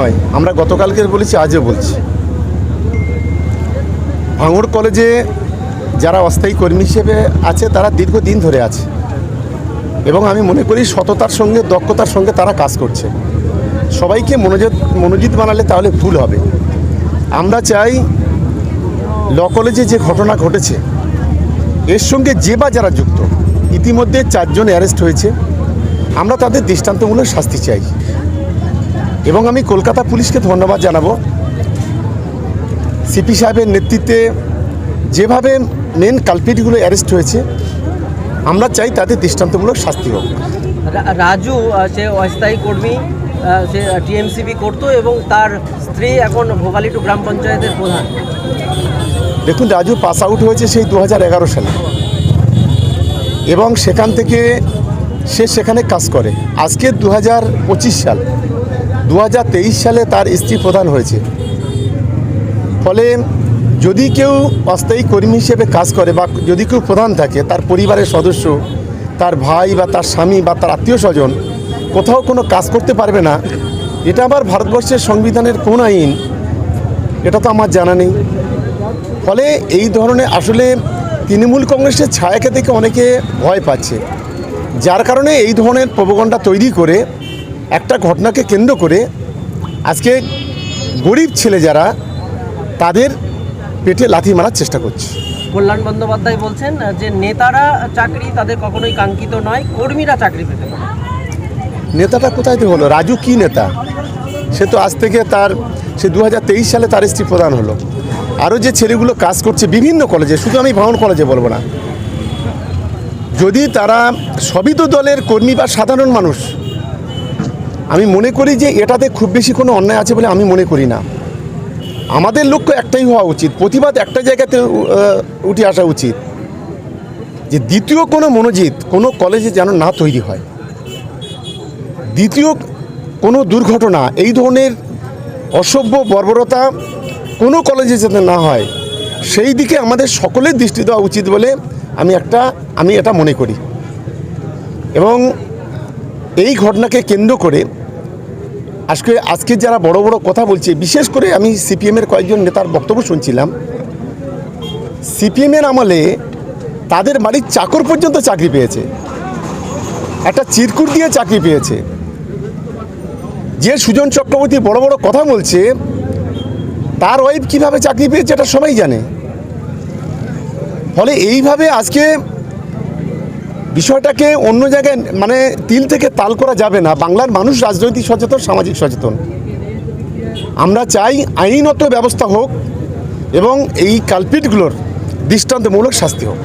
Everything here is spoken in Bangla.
নয়, আমরা গতকালকে বলেছি, আজও বলছি। ভাঙড় কলেজে যারা অস্থায়ী কর্মী হিসেবে আছে, তারা দীর্ঘদিন ধরে আছে। এবং আমি মনে করি, সততার সঙ্গে, দক্ষতার সঙ্গে তারা কাজ করছে। সবাইকে মনোযোগ মনোজিত বানালে তাহলে ভুল হবে। আমরা চাই, ল কলেজে যে ঘটনা ঘটেছে, এর সঙ্গে যে বা যারা যুক্ত, ইতিমধ্যে চারজন অ্যারেস্ট হয়েছে। আমরা তাদের দৃষ্টান্তমূলক শাস্তি চাই। এবং আমি কলকাতা পুলিশকে ধন্যবাদ জানাব। সিপি সাহেবের নেতৃত্বে যেভাবে মেন কালপিটগুলো অ্যারেস্ট হয়েছে আমরা চাই তাদের দৃষ্টান্তমূলক শাস্তি হোক। রাজু সে অস্থায়ী কর্মী সে টিএমসিবি করতো এবং তার স্ত্রী এখন ভোগালিটু গ্রাম পঞ্চায়েতের প্রধান। দেখুন রাজু পাস আউট হয়েছে সেই দু হাজার এগারো সালে। এবং সেখান থেকে সে সেখানে কাজ করে। আজকে দু হাজার পঁচিশ সাল। দু হাজার তেইশ সালে তার স্ত্রী প্রধান হয়েছে। ফলে যদি কেউ অস্থায়ী কর্মী হিসেবে কাজ করে বা যদি কেউ প্রধান থাকে, তার পরিবারের সদস্য, তার ভাই বা তার স্বামী বা তার আত্মীয় স্বজন কোথাও কোনো কাজ করতে পারবে না, এটা আবার ভারতবর্ষের সংবিধানের কোন আইন, এটা তো আমার জানা নেই। ফলে এই ধরনের আসলে তৃণমূল কংগ্রেসের ছায়াকে দেখে অনেকে ভয় পাচ্ছে। যার কারণে এই ধরনের প্রবগণ্ডা তৈরি করে একটা ঘটনাকে কেন্দ্র করে আজকে গরিব ছেলে যারা তাদের পেটে লাথি মারার চেষ্টা করছে। কল্যাণ বন্দ্যোপাধ্যায় বলছেন যে নেতারা চাকরি তাদের কখনোই কাঙ্ক্ষিত নয় কর্মীরা চাকরি পেতে পারে। নেতাটা কোথায় থেকে হলো? রাজু কি নেতা? সে তো আজ থেকে তার সে দু হাজার তেইশ সালে তার স্ত্রী প্রদান হলো। আরও যে ছেলেগুলো কাজ করছে বিভিন্ন কলেজে শুধু আমি ভাঙন কলেজে বলব না। যদি তারা সবই তো দলের কর্মী বা সাধারণ মানুষ আমি মনে করি যে এটাতে খুব বেশি কোনো অন্যায় আছে বলে আমি মনে করি না। আমাদের লক্ষ্য একটাই হওয়া উচিত, প্রতিবাদ একটা জায়গাতে উঠে আসা উচিত। যে দ্বিতীয় কোনো মনোজিৎ কোনো কলেজে যেন না তৈরি হয়। দ্বিতীয় কোনো দুর্ঘটনা, এই ধরনের অসভ্য বর্বরতা কোনো কলেজে যাতে না হয়, সেই দিকে আমাদের সকলের দৃষ্টি দেওয়া উচিত বলে আমি একটা, আমি এটা মনে করি। এবং এই ঘটনাকে কেন্দ্র করে আজকে আজকে যারা বড় বড় কথা বলছে, বিশেষ করে আমি সিপিএমের কয়েকজন নেতার বক্তব্য শুনছিলাম সিপিএমের আমলে তাদের বাড়ির চাকর পর্যন্ত চাকরি পেয়েছে। একটা চিরকুট দিয়ে চাকরি পেয়েছে। যে সুজন চক্রবর্তী বড় বড় কথা বলছে, তার ওয়াইফ কীভাবে চাকরি পেয়েছে এটা সবাই জানে। ফলে এইভাবে আজকে বিষয়টাকে অন্য জায়গায় মানে তিল থেকে তাল করা যাবে না। বাংলার মানুষ রাজনৈতিক সচেতন, সামাজিক সচেতন। আমরা চাই আইনত ব্যবস্থা হোক এবং এই কালপিটগুলোর দৃষ্টান্তমূলক শাস্তি হোক।